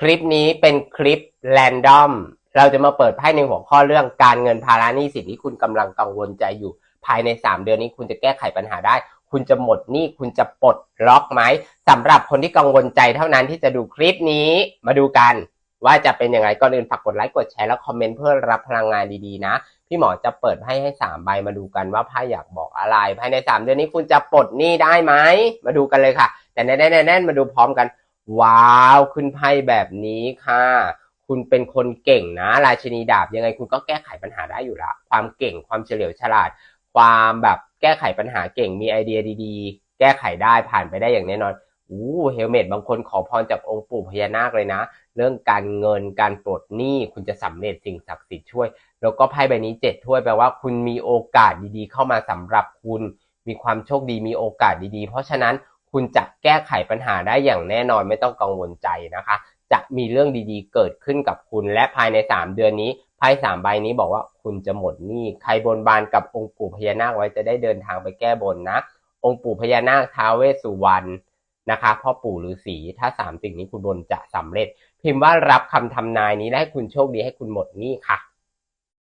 คลิปนี้เป็นคลิปแรนดอม เราจะมาเปิดไพ่ในหัวข้อเรื่องการเงินภาระหนี้สินที่คุณกำลังกังวลใจอยู่ ภายใน 3 เดือนนี้คุณจะแก้ไขปัญหาได้ คุณจะหมดหนี้คุณจะปลดล็อกไหมสำหรับคนที่กังวลใจเท่านั้นที่จะดูคลิปนี้มาดูกัน ว่าจะเป็นยังไงก่อนอื่นฝากกดไลค์กดแชร์แล้วคอมเมนต์เพื่อรับพลังงานดีๆนะ พี่หมอจะเปิดไพ่ให้ 3 ใบมาดูกันว่าไพ่อยากบอกอะไรภายใน 3 เดือนนี้คุณจะปลดหนี้ได้ไหมมาดูกันเลยค่ะ แต่แน่ๆๆมาดูพร้อมกัน ว้าวขึ้นไพ่แบบนี้ค่ะ คุณเป็นคนเก่งนะ ราชินีดาบยังไงคุณก็แก้ไขปัญหาได้อยู่ละ ความเก่งความเฉลียวฉลาด ความแบบแก้ไขปัญหาเก่งมีไอเดียดีๆ แก้ไขได้ผ่านไปได้อย่างแน่นอนอู้เฮลเมตบางคนขอพรจากองค์ปู่พญานาคเลยนะ เรื่องการเงินการปลดหนี้คุณจะสำเร็จสิ่งศักดิ์สิทธิ์ช่วย แล้วก็ไพ่ใบนี้เจ็ดถ้วยแปลว่าคุณมีโอกาสดีๆ เข้ามาสำหรับคุณมีความโชคดีมีโอกาสดีๆ เพราะฉะนั้น คุณจะแก้ไขปัญหาได้อย่างแน่นอนไม่ต้องกังวลใจนะคะ จะมีเรื่องดีๆ เกิดขึ้นกับคุณ และภายใน 3 เดือนนี้ไพ่สามใบนี้บอกว่าคุณจะหมดหนี้ใครบนบานกับองค์ปู่พญานาคไว้จะได้เดินทางไปแก้บนนะ องค์ปู่พญานาคท้าวเวสสุวรรณนะคะพ่อปู่ฤาษีถ้าสามสิ่งนี้คุณบนจะสำเร็จ พิมพ์ว่ารับคำทำนายนี้และให้คุณโชคดีให้คุณหมดหนี้ค่ะ